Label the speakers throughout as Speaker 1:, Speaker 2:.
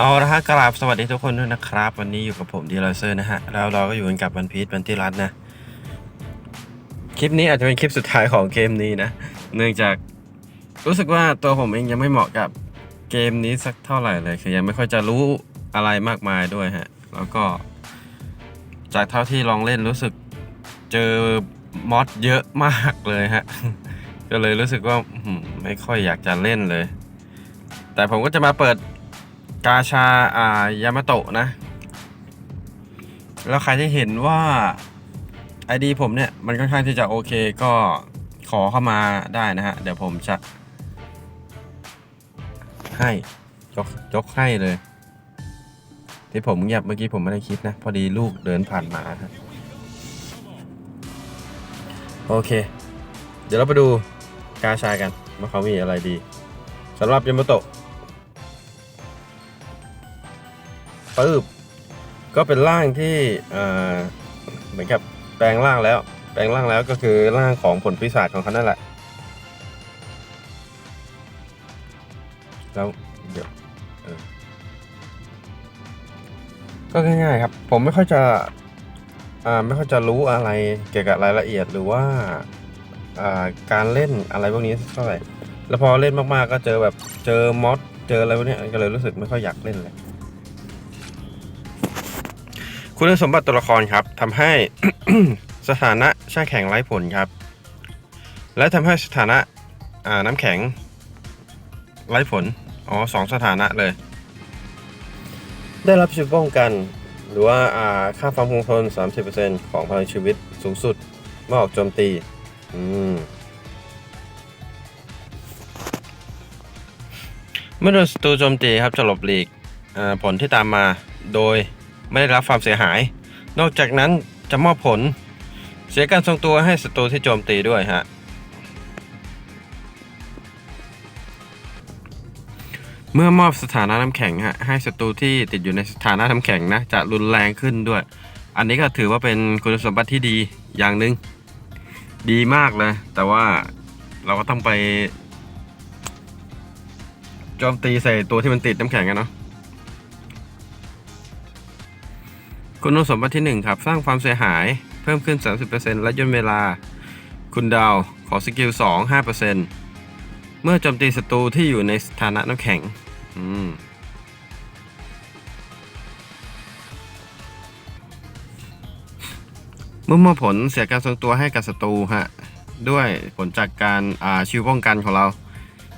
Speaker 1: เอาละฮะกราบสวัสดีทุกคนด้วยนะครับ วันนี้อยู่กับผมดีลอเซอร์นะฮะ แล้วเราก็อยู่กันกับวันพีชวันที่รัฐนะ คลิปนี้อาจจะเป็นคลิปสุดท้ายของเกมนี้นะ เนื่องจากรู้สึกว่าตัวผมเองยังไม่เหมาะกับเกมนี้สักเท่าไหร่เลย คือยังไม่ค่อยจะรู้อะไรมากมายด้วยฮะ แล้วก็ จากเท่าที่ลองเล่นรู้สึกเจอมอดเยอะมากเลยฮะ ก็เลยรู้สึกว่าไม่ค่อยอยากจะเล่นเลย แต่ผมก็จะมาเปิด กาชา อ่า ยามาโตะนะ แล้วใครที่เห็นว่า ID ผมเนี่ย มันค่อนข้างที่จะโอเคก็ขอเข้ามาได้นะฮะ เดี๋ยวผมจะ ให้ยกยกให้เลย ที่ผมเงียบเมื่อกี้ผมไม่ได้คิดนะ พอดีลูกเดินผ่านมาโอเค เดี๋ยวเราไปดูกาชากันว่าเขามีอะไรดีสำหรับยามาโตะ ปึ๊บก็เป็นร่างที่เหมือนกับแปลงร่างแล้ว แปลงร่างแล้วก็คือร่างของผลปีศาจของเขานั่นแหละ แล้วเดี๋ยวก็ง่ายๆครับ ผมไม่ค่อยจะไม่ค่อยจะรู้อะไรเกี่ยวกับรายละเอียดหรือว่าการเล่นอะไรพวกนี้เท่าไหร่ แล้วพอเล่นมากๆก็เจอแบบเจอมอสเจออะไรพวกนี้ก็เลยรู้สึกไม่ค่อยอยากเล่นเลย คุณสมบัติตัวละครครับทำให้สถานะแช่แข็งไร้ผลครับ และทำให้สถานะาน้ำแข็งไร้ผล อ๋อสองสถานะเลย ได้รับชีวิตป้องกัน หรือว่าค่าความคงทน 30%ของพลังชีวิตสูงสุดเมื่อออกโจมตี อืมเมื่อโดนศัตรูโจมตีครับจะหลบหลีกผลที่ตามมาโดย ไม่ได้รับความเสียหาย นอกจากนั้นจะมอบผล เสียการทรงตัวให้ศัตรูที่โจมตีด้วยฮะเมื่อมอบสถานะน้ำแข็งฮะให้ศัตรูที่ติดอยู่ในสถานะน้ำแข็งนะจะรุนแรงขึ้นด้วย อันนี้ก็ถือว่าเป็นคุณสมบัติที่ดีอย่างหนึ่งดีมากเลย แต่ว่าเราก็ต้องไปโจมตีใส่ตัวที่มันติดน้ำแข็งกันเนาะ คุณสมบัติที่ 1 ครับ สร้างความเสียหายเพิ่มขึ้น 30%และย่นเวลา คุณดาวขอสกิล 2 5%เมื่อโจมตีศัตรูที่อยู่ในสถานะน้ำแข็งอืมเมื่อมอบผลเสียการทรงตัวให้กับศัตรูฮะ ด้วยผลจากการอ่าชิวป้องกันของเรา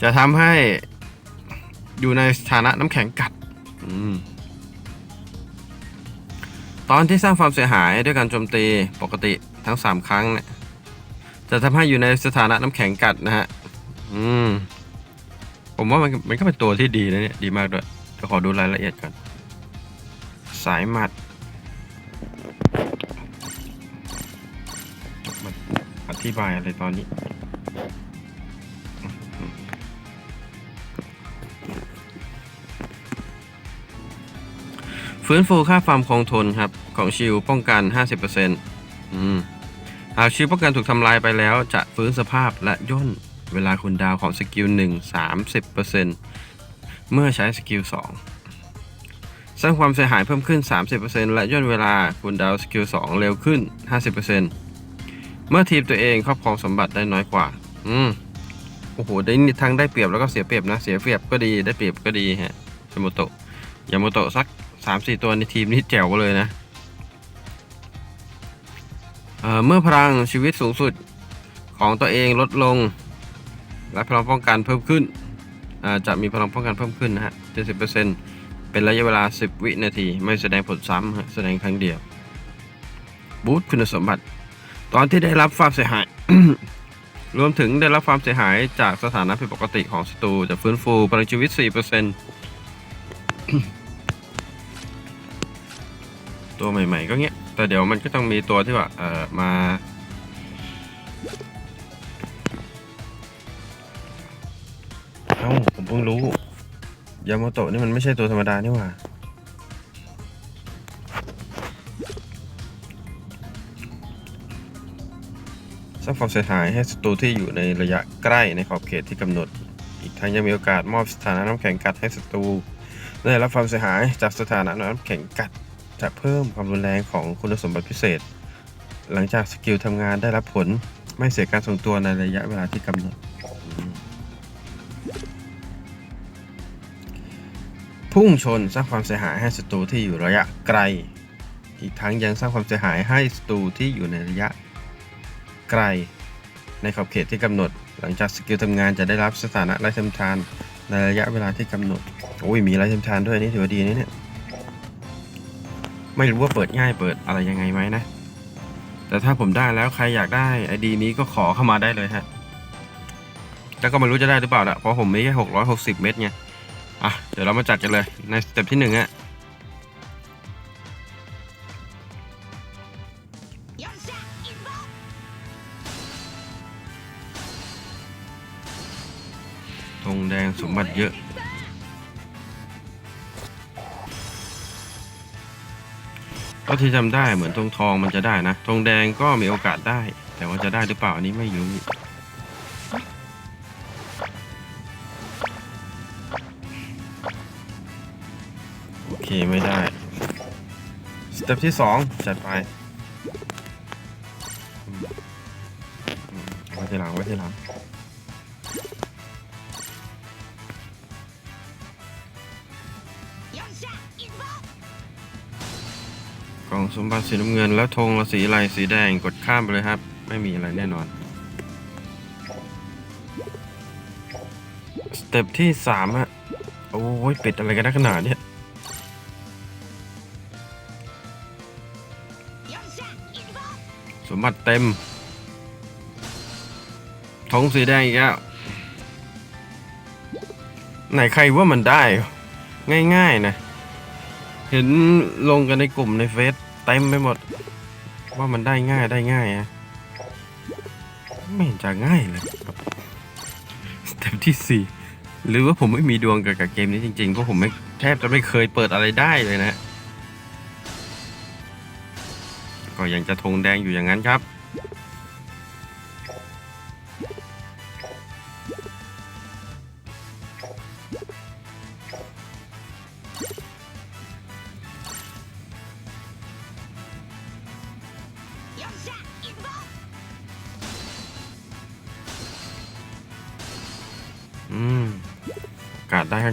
Speaker 1: จะทำให้อยู่ในสถานะน้ำแข็งกัด อืม ตอนที่สร้างความเสียหายด้วยการโจมตีปกติทั้ง 3 ครั้งเนี่ยจะทำให้อยู่ในสถานะน้ำแข็งกัดนะฮะ อืม ผมว่ามันมันก็เป็นตัวที่ดีนะเนี่ย ดีมากด้วยจะขอดูรายละเอียดก่อน สายหมัดอธิบายอะไรตอนนี้ ฟื้นฟูค่าความคงทนครับ ของชิลป้องกัน 50%อืมหากชิลป้องกันถูกทำลายไปแล้ว จะฟื้นสภาพและย่นเวลาคุณดาวของสกิล1 30%เมื่อใช้สกิล2สร้างความเสียหายเพิ่มขึ้น 30%และย่นเวลาคุณดาวสกิล2เร็วขึ้น 50%เมื่อทีมตัวเองครอบครองสมบัติได้น้อยกว่า อืมโอ้โหได้ทั้งได้เปรียบแล้วก็เสียเปรียบนะ เสียเปรียบก็ดีได้เปรียบก็ดีฮะยาโมโตะยาโมโตะสัก สามสี่ตัวในทีมนี่แจ๋วเลยนะเอ่อเมื่อพลังชีวิตสูงสุดของตัวเองลดลง และพลังป้องกันเพิ่มขึ้นอ่าจะมีพลังป้องกันเพิ่มขึ้นนะฮะ70%เปอร์เซ็นเป็นระยะเวลา 10 วินาที ไม่แสดงผลซ้ำแสดงครั้งเดียว บูตคุณสมบัติ ตอนที่ได้รับความเสียหาย รวมถึงได้รับความเสียหายจากสถานะผิดปกติของศัตรูจะฟื้นฟูพลังชีวิต 4% ตัวใหม่ ๆ ก็เงี้ย แต่เดี๋ยวมันก็ต้องมีตัวที่ว่าเออมา เอ้า ผมเพิ่งรู้ ยามาโตะนี่มันไม่ใช่ตัวธรรมดานี่หว่า สร้างความเสียหายให้ศัตรูที่อยู่ในระยะใกล้ในขอบเขตที่กำหนด อีกทั้งยังมีโอกาสมอบสถานะน้ำแข็งกัดให้ศัตรูได้รับความเสียหายจากสถานะน้ำแข็งกัด จะเพิ่มความรุนแรงของคุณสมบัติพิเศษ หลังจากสกิลทำงานได้รับผลไม่เสียการทรงตัวในระยะเวลาที่กำหนดพุ่งชนสร้างความเสียหายให้ศัตรูที่อยู่ระยะไกล อีกทั้งยังสร้างความเสียหายให้ศัตรูที่อยู่ในระยะไกล ในขอบเขตที่กำหนด หลังจากสกิลทำงานจะได้รับสถานะไร้เทียมทานในระยะเวลาที่กำหนด โอ้ยมีไร้เทียมทานด้วยนี่ถือว่าดีนะเนี่ย ไม่รู้ว่าเปิดง่ายเปิดอะไรยังไงไหมนะ แต่ถ้าผมได้แล้วใครอยากได้ไอดีนี้ก็ขอเข้ามาได้เลยฮะ แล้วก็ไม่รู้จะได้หรือเปล่าละเพราะผมมีแค่หกร้อยหกสิบเมตรไง อะ เดี๋ยวเรามาจัดกันเลยในสเต็ปที่หนึ่งฮะ
Speaker 2: ต
Speaker 1: รงแดงสมบัติเยอะ ก็ที่จำได้เหมือนธงทองมันจะได้นะธงแดงก็มีโอกาสได้ แต่ว่าจะได้หรือเปล่าอันนี้ไม่รู้โอเคไม่ได้สเต็ปที่สองจัดไปไว้ทีหลังไว้ทีหลัง สมบัติสีน้ำเงินแล้วธงละสีอะไรสีแดงกดข้ามไปเลยครับ ไม่มีอะไรแน่นอน สเต็ปที่สามอะโอ้ยปิดอะไรกันขนาดเนี้ยสมบัติเต็มธงสีแดงอีกแล้วไหนใครว่ามันได้ ง่ายๆนะ เห็นลงกันในกลุ่มในเฟซ เต็มไปหมด ว่ามันได้ง่ายได้ง่ายอะไม่เห็นจะง่ายเลยครับสเต็ปที่สี่หรือว่าผมไม่มีดวงกับกับเกมนี้จริงๆ เพราะผมไม่แทบจะไม่เคยเปิดอะไรได้เลยนะ ก็ยังจะธงแดงอยู่อย่างนั้นครับ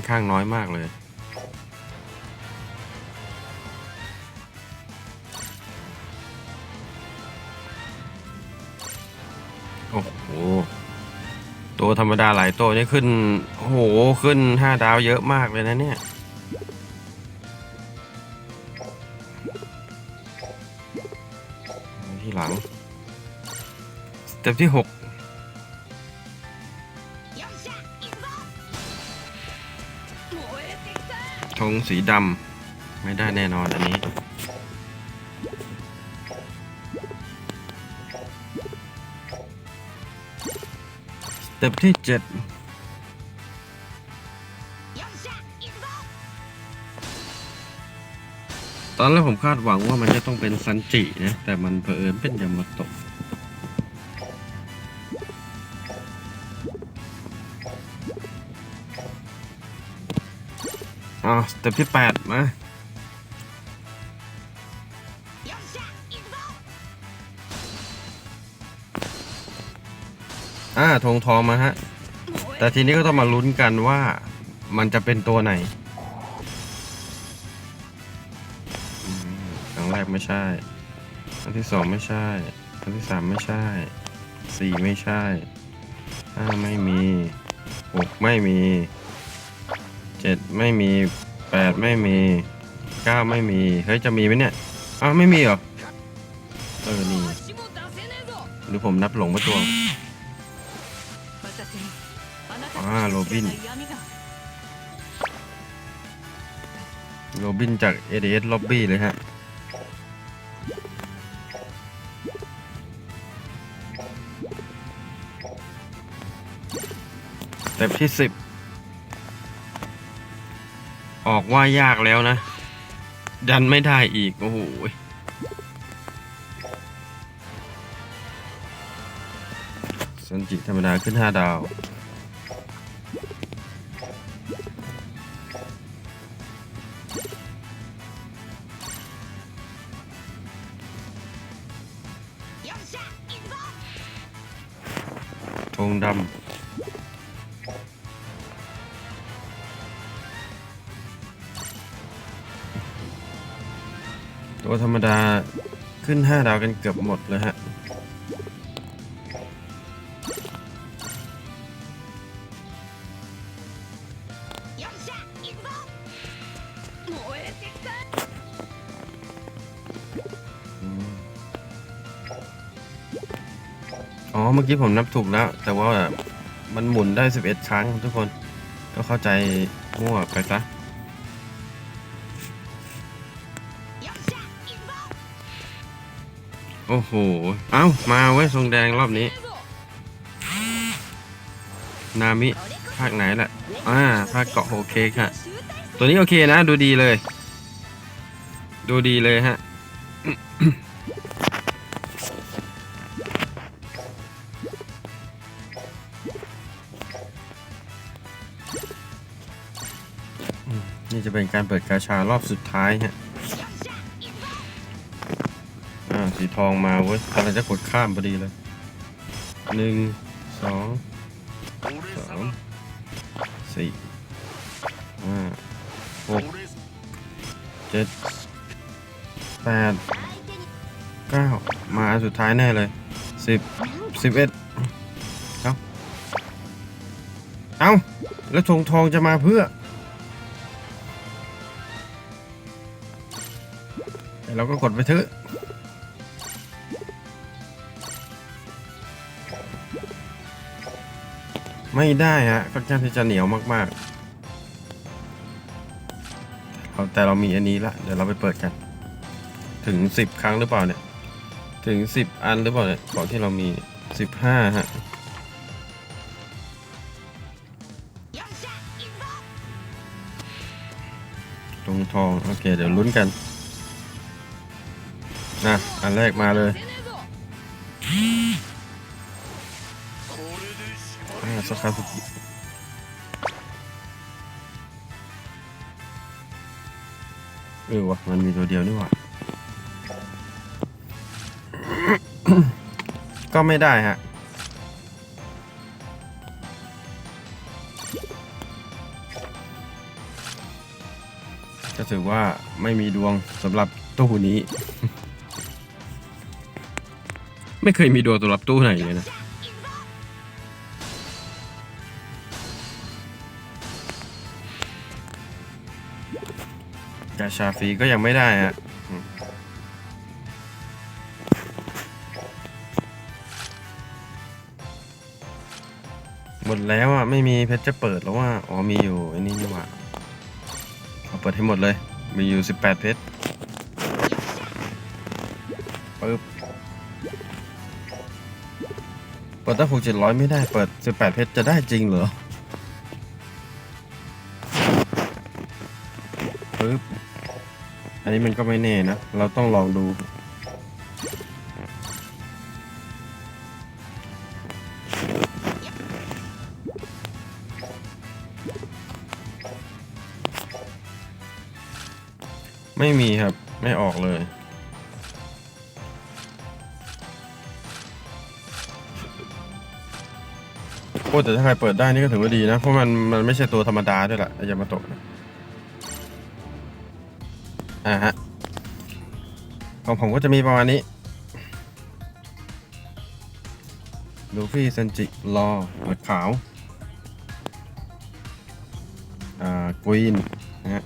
Speaker 1: ข้างน้อยมากเลย โอ้โห ตัวธรรมดาหลายตัวนี่ขึ้น โอ้โห ขึ้นห้าดาวเยอะมากเลยนะเนี่ยที่หลัง สเต็ปที่หก งสีดำไม่ได้แน่นอนอันนี้ สเต็ปที่เจ็ดตอนแรกผมคาดหวังว่ามันจะต้องเป็นซันจินะ แต่มันเผอิญเป็นยามาโตะ อ่าสเต็ปที่ 8 มาอ่าทงทองมาฮะ แต่ทีนี้ก็ต้องมาลุ้นกันว่ามันจะเป็นตัวไหนอันแรกไม่ใช่ อันที่สองไม่ใช่ อันที่สามไม่ใช่ สี่ไม่ใช่ห้าไม่มีหกไม่มี จ็ดไม่มีแปดไม่มีเก้าไม่มี เฮ้ย จะมีไหมเนี่ย อ้าว ไม่มีเหรอ เออ นี่ หรือผมนับหลงป
Speaker 2: ระ
Speaker 1: ตัวอ่าโร
Speaker 2: บิน
Speaker 1: โรบินจาก ADS Lobby เลยฮะเต็ปที่สิบ ออกว่ายากแล้วนะ ดันไม่ได้อีก โอ้โหสันจิธรรมดาขึ้น 5 ดาว ธงดำ ตัวธรรมดาขึ้น 5 ดาวกันเกือบหมดเลยฮะ อ๋อ เมื่อกี้ผมนับถูกแล้ว แต่ว่ามันหมุนได้ 11 ครั้งทุกคน ก็เข้าใจมั่วไปซะ โอ้โห เอ้า มาเว้ทรงแดงรอบนี้ นามิ ภาคไหนแหละอ่า ภาคเกาะโฮเค้กฮะตัวนี้โอเคนะ ดูดีเลย ดูดีเลยฮะ นี่จะเป็นการเปิดกาชารอบสุดท้ายฮะ สีทองมาเว้ยกำลังจะกดข้ามพอดีเลยหนึ่งสองสามสี่ห้าหกเจ็ดแปดเก้ามาสุดท้ายแน่เลยสิบสิบเอ็ดเอ้าเอาแล้วธงทองจะมาเพื่อเราก็กดไปเถอะ ไม่ได้ฮะค่อนข้างที่จะเหนียวมากๆเอาแต่เรามีอันนี้ละ เดี๋ยวเราไปเปิดกัน ถึงสิบครั้งหรือเปล่าเนี่ย ถึงสิบอันหรือเปล่าเนี่ยของที่เรามีสิบห้าฮะตรงทอง โอเค เดี๋ยวลุ้นกันนะอันแรกมาเลย
Speaker 2: นะค
Speaker 1: รับสคาสุกิเออวะมันมีตัวเดียวนี่หว่าก็ไม่ได้ฮะจะถือว่าไม่มีดวงสำหรับตู้นี้ ไม่เคยมีดวงสำหรับตู้ไหนเลยนะ ชาฟีก็ยังไม่ได้ฮะหมดแล้วอะ ไม่มีเพชรจะเปิดแล้วว่า อ๋อมีอยู่ไอ้นี่นี่หว่าเอาเปิดให้หมดเลย มีอยู่ 18 เพชรปึ๊บเปิดตั้งหกเจ็ดร้อยไม่ได้เปิด 18 เพชรจะได้จริงเหรอ อันนี้มันก็ไม่แน่นะ เราต้องลองดู ไม่มีครับ ไม่ออกเลย โอ้แต่ถ้าใครเปิดได้นี่ก็ถือว่าดีนะ เพราะมันมันไม่ใช่ตัวธรรมดาด้วยแหละยามาโตะ อ่าฮะของผมก็จะมีประมาณนี้ลูฟี่เซนจิรอหมวดขาว อ่ากวีนนะฮะ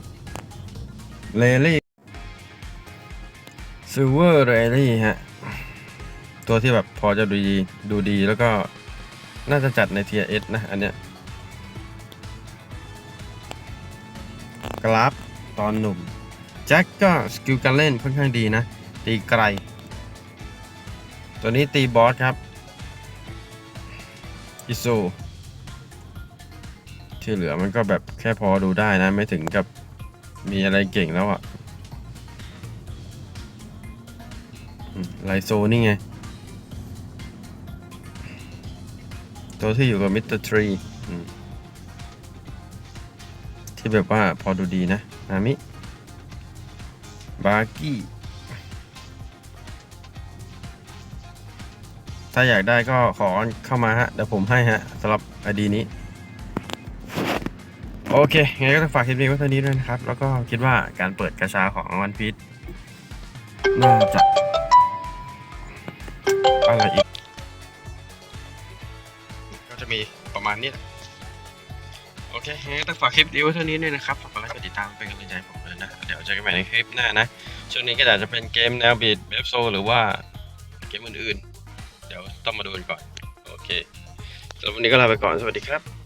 Speaker 1: เลลี่ซิลเวอร์เรลี่ฮะ ตัวที่แบบพอจะดูดี ดูดีแล้วก็น่าจะจัดในเทียเอสนะ อันเนี้ยกราฟตอนหนุ่ม จ็คก็สกิลการเล่นค่อนข้างดีนะ ตีไกล ตัวนี้ตีบอสครับ อิโซที่เหลือมันก็แบบแค่พอดูได้นะ ไม่ถึงกับมีอะไรเก่งแล้วอะ่ะไลโซนี่ไง ตัวที่อยู่กับมิสเตอร์ทรีที่แบบว่าพอดูดีนะนามิ บาร์กี้ ถ้าอยากได้ก็ขอเข้ามาฮะ เดี๋ยวผมให้ฮะสำหรับไอดีนี้ โอเคงั้นก็ต้องฝากคลิปนี้ไว้เท่านี้ด้วยนะครับ แล้วก็คิดว่าการเปิดกระชาของวันพีชน่าจะอะไรอีก ก็จะมีประมาณนี้โอเคงั้นก็ต้องฝากคลิปนี้ไว้เท่านี้ด้วยนะครับฝากกดไลค์ ติดตามเป็นกำลังใจให้ผมเลยนะ เดี๋ยวเจอกันใหม่ในคลิปหน้านะ ช่วงนี้ก็อาจจะเป็นเกมแนวบีดเบฟโซหรือว่าเกมอื่นๆ เดี๋ยวต้องมาดูกันก่อน โอเคสำหรับวันนี้ก็ลาไปก่อน สวัสดีครับ